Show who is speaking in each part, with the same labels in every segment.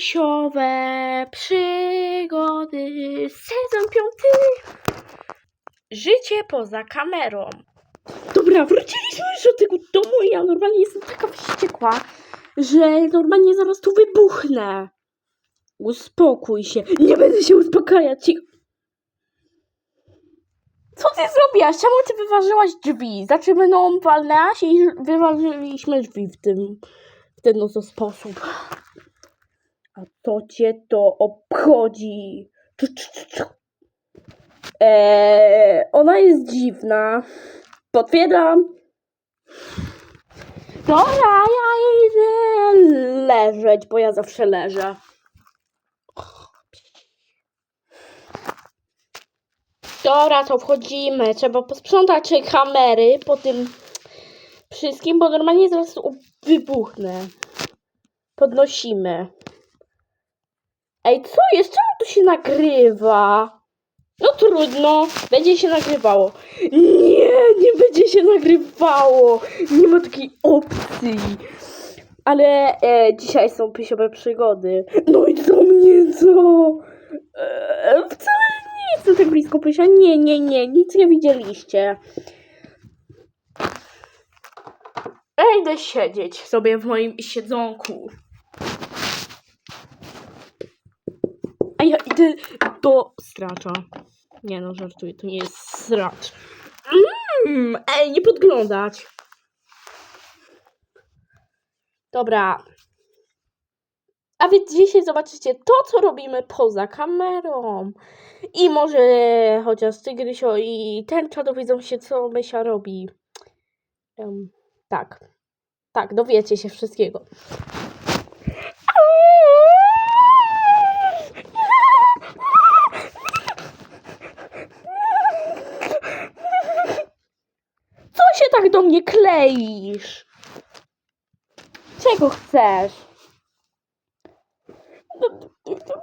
Speaker 1: Grzesiowe przygody, sezon piąty. Życie poza kamerą. Dobra, wróciliśmy już do tego domu i ja normalnie jestem taka wściekła, że normalnie zaraz tu wybuchnę. Uspokój się. Nie będę się uspokajać. Co ty zrobiłaś? Czemu ty wyważyłaś drzwi? Znaczy mną walnęłaś i wyważyliśmy drzwi w tym, w ten oto sposób. A co cię to obchodzi? Czu, czu, czu. Eee, ona jest dziwna. Potwierdzam. Dobra, ja idę leżeć, bo ja zawsze leżę. Dobra, to wchodzimy. Trzeba posprzątać kamery po tym wszystkim, bo normalnie zaraz wybuchnę. Podnosimy. Ej, co jest? Czemu tu się nagrywa? No trudno, będzie się nagrywało. Nie, nie będzie się nagrywało. Nie ma takiej opcji. Ale e, dzisiaj są pysiowe przygody. No i co mnie co? E, wcale nie jestem tak blisko pysia. Nie, nie, nie, nic nie widzieliście. Ja idę siedzieć sobie w moim siedzonku. Idę do stracza. Nie no, żartuję, to nie jest stracz. Mm, ej, nie podglądać. Dobra. A więc dzisiaj zobaczycie to, co robimy poza kamerą. I może chociaż Tygrysio i Tęcza dowiedzą się, co Mysia robi. Em, tak. Tak, dowiecie się wszystkiego. Kleisz? Czego chcesz? No,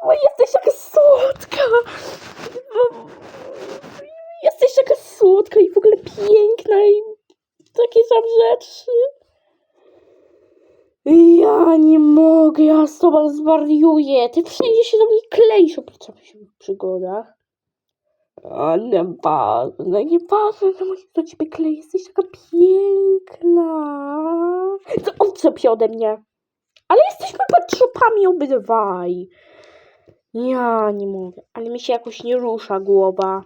Speaker 1: Bo jesteś taka słodka. Bo- Jesteś taka słodka i w ogóle piękna i takie tam rzeczy. Ja nie mogę, ja z tobą zwariuję. Ty wszędzie się do mnie kleisz oprócz w przygodach. A nieważne, nieważne, że musisz do ciebie klei, jesteś taka piękna. Co odczep się ode mnie. Ale jesteśmy patrzopami obydwaj. Ja nie mogę, ale mi się jakoś nie rusza głowa.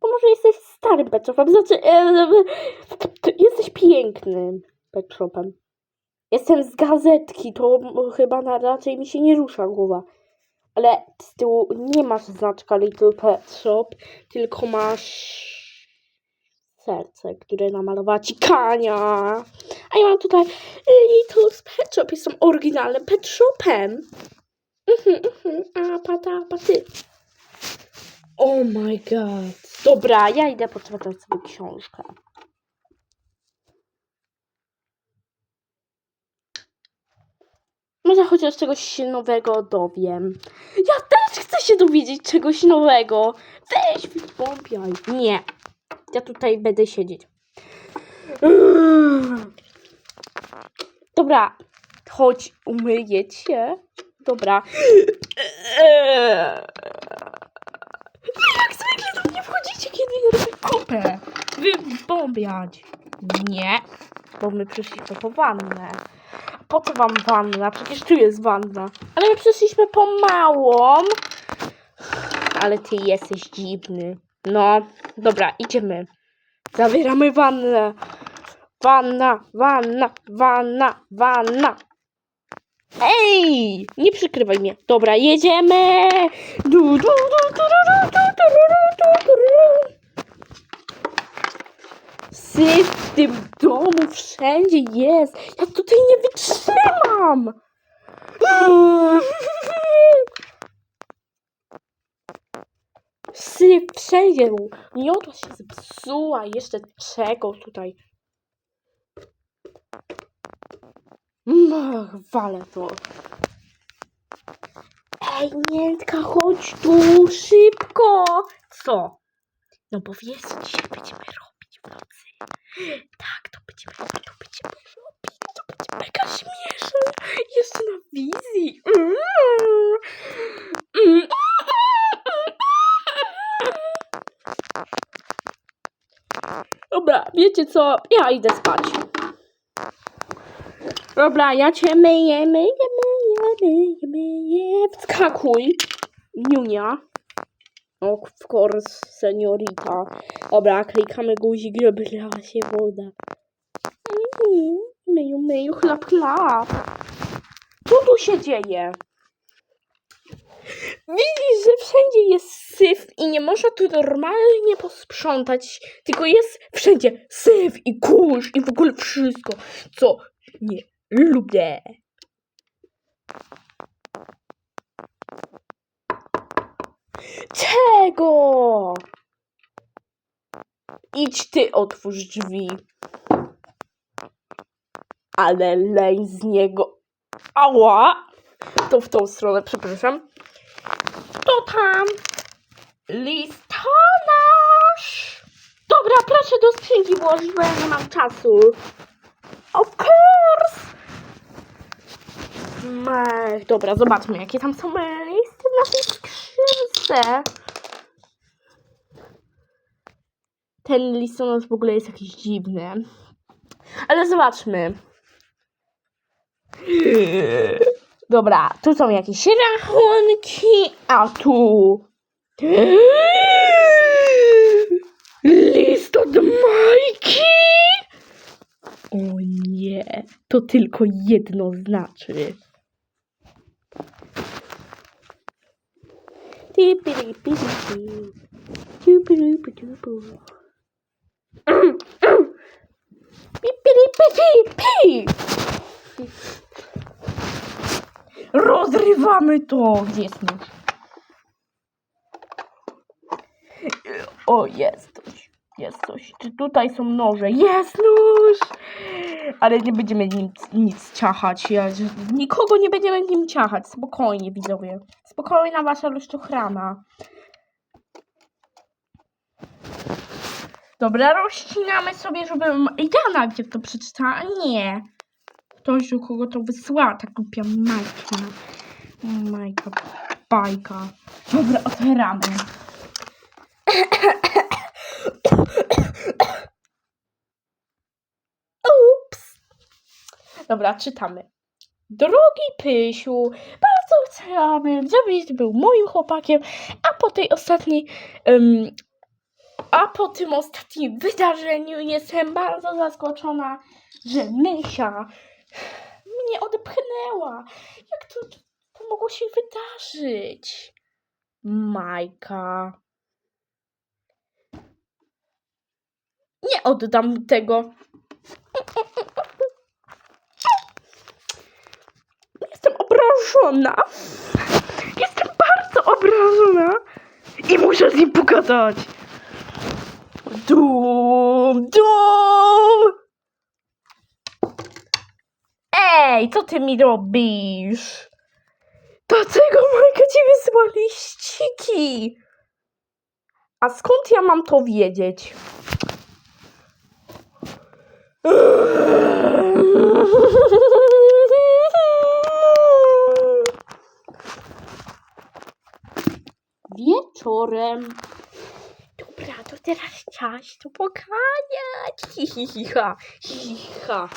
Speaker 1: Bo może jesteś starym Petrzopem, znaczy e, e, jesteś pięknym Petshopem. Jestem z gazetki, to chyba na raczej mi się nie rusza głowa. Ale z tyłu nie masz znaczka Little Pet Shop, tylko masz serce, które namalowała ci Kania. A ja mam tutaj Little Pet Shop, jestem oryginalnym Pet Shopem. Mhm, mhm, a pata, paty. Oh my god. Dobra, ja idę poczytać sobie książkę. Może chociaż czegoś się nowego dowiem. Ja też chcę się dowiedzieć czegoś nowego. Weź, wypompiaj. Nie. Ja tutaj będę siedzieć. Dobra. Chodź, umyję cię. Dobra. Jak zwykle do mnie wchodzicie, kiedy ja robię kupę. Wybombiać. Nie. Bo my przyszliśmy po. Po co wam wanna? Przecież tu jest wanna. Ale my przyszliśmy po małą. Ale ty jesteś dziwny. No, dobra, idziemy. Zabieramy wannę. Wanna, wanna, wanna, wanna. Ej! Nie przykrywaj mnie. Dobra, jedziemy. Du, du, du, du, du, du, du, du, du, du, du. Syf w tym domu wszędzie jest. Ja tutaj nie wytrzymam. Syf wszędzie. Miotła się zepsuła. Jeszcze czego tutaj? Ach, walę to. Ej, miętka, chodź tu, szybko. Co? No bo wiesz, dzisiaj będziemy robić nocy. Tak, to będziemy, to robić, to będzie mega śmieszne. Jeszcze na wizji. Dobra, wiecie co? Ja idę spać. Dobra, ja cię myję, myję, myję, myję, myję. Wskakuj. Niunia. Of course, seniorita. Dobra, klikamy guzik, żeby lała się woda. Mm, Myju, myju, chlap, chlap. Co tu się dzieje? Widzisz, że wszędzie jest syf i nie można tu normalnie posprzątać, tylko jest wszędzie syf i kurz i w ogóle wszystko, co nie lubię. Czego? Idź ty otwórz drzwi. Ale leń z niego. Ała! To w tą stronę, przepraszam. To tam. Listonosz! Dobra, proszę do skrzynki włożyć, bo ja nie mam czasu. Of course! Mech, dobra, zobaczmy, jakie tam są listy na tej skrzynce. Ten listonosz w ogóle jest jakiś dziwny. Ale zobaczmy. Dobra, tu są jakieś rachunki, a tu... List od Majki? O nie, to tylko jedno znaczy. Разрываем это, где дійсно. О, есть. Jest coś. Czy tutaj są noże? Jest nóż! Ale nie będziemy nic ciachać. Ja, nikogo nie będziemy nim ciachać. Spokojnie, widzowie. Spokojna wasza rozczochrana. Dobra, rozcinamy sobie, żeby ja najpierw to przeczytała. Nie. Ktoś, do kogo to wysłała, ta głupia Majka. Majka, bajka. Dobra, otwieramy. Ups. Dobra, czytamy. Drogi Pysiu, bardzo chciałabym, żebyś był moim chłopakiem, a po tej ostatniej, em, a po tym ostatnim wydarzeniu jestem bardzo zaskoczona, że Mysia mnie odepchnęła. Jak to, to mogło się wydarzyć? Majka. Nie oddam tego. Jestem obrażona. Jestem bardzo obrażona. I muszę z nim pogadać. Dum, dum. Ej, co ty mi robisz? Dlaczego Majka ci wysłała liściki? A skąd ja mam to wiedzieć? Wieczorem. Dobra, to teraz czas to pokazać. Hihiha, hihiha.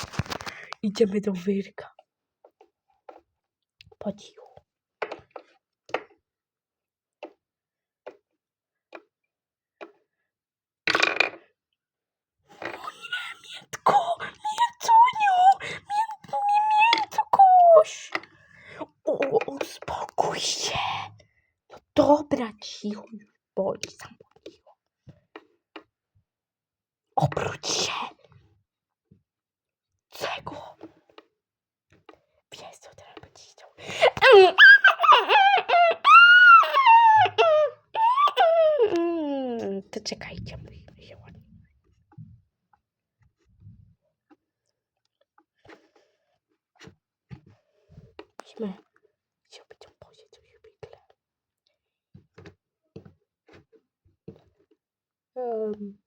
Speaker 1: Idziemy do wyrka. Po cichu. O nie, Miętko! Miętuniu! Mięt, mi- Miętkuś! O, uspokój się! No dobra, cicho już sam cicho. Obróć się! Czego? Wiesz, co teraz będzie chciał. To czekajcie, musimy się ładnie. bakalım.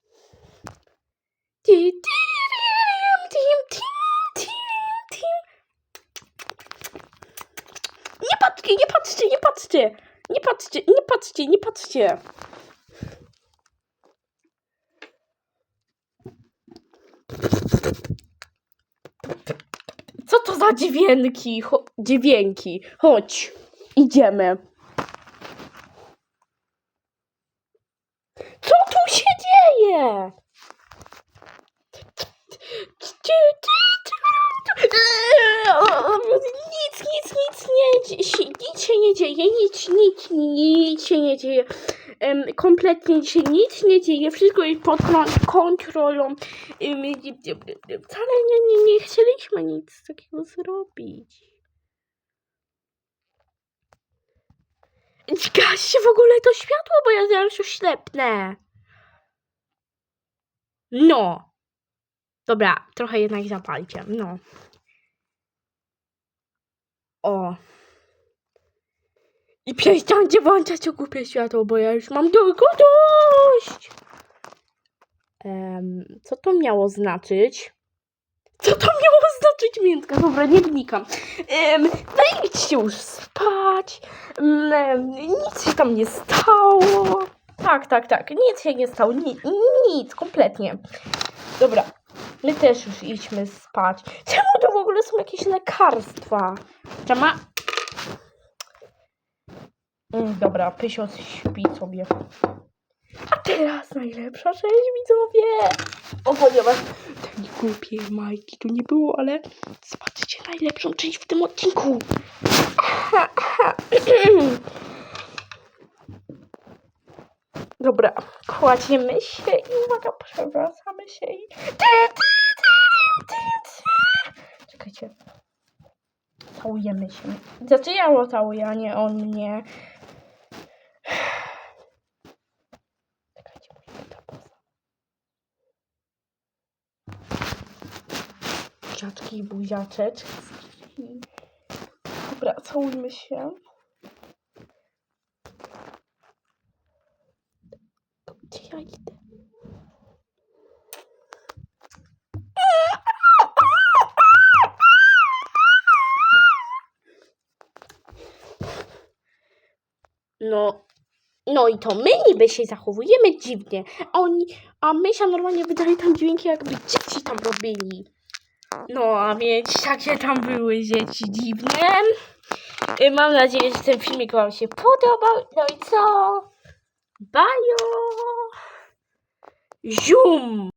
Speaker 1: Nie patrzcie, nie patrzcie, nie patrzcie! Nie patrzcie, nie patrzcie, nie patrzcie! Co to za dźwięki? Cho dźwięki. Chodź, idziemy. Dzieje? Nic, nic, nic nie dzieje, nic się nie dzieje, nic, nic, nic się nie dzieje. Kompletnie się nic nie dzieje, wszystko jest pod kon- kontrolą. Em, wcale nie, nie, nie chcieliśmy nic takiego zrobić. Zgaście w ogóle to światło, bo ja zaraz oślepnę. No. Dobra, trochę jednak zapalcie. No. O. I przestańcie włączać to głupie światło, bo ja już mam tego dość. Em, co to miało znaczyć? Co to miało znaczyć, miętka? Dobra, nie wnikam. Um, no idźcie już spać. Em, nic się tam nie stało. Tak, tak, tak. Nic się nie stało. Nic, kompletnie. Dobra, my też już idźmy spać. Czemu to w ogóle są jakieś lekarstwa? Czema? Mm, dobra, Pysio śpi sobie. A teraz najlepsza część, widzowie! O, ponieważ tej głupiej Majki tu nie było, ale zobaczcie najlepszą część w tym odcinku. Dobra, kładziemy się i uwaga, przewracamy się i... Czekajcie. Całujemy się. Znaczy ja a nie on mnie. Czekajcie, musimy to. Buziaczki i buziaczeczki. Dobra, całujmy się. Gdzie ja idę? No, no i to my niby się zachowujemy dziwnie, a oni, a Mysia normalnie wydaje tam dźwięki, jakby dzieci tam robili. No, a więc takie tam były dzieci dziwne. Y, Mam nadzieję, że ten filmik Wam się podobał. No i co? Bajo! Zium!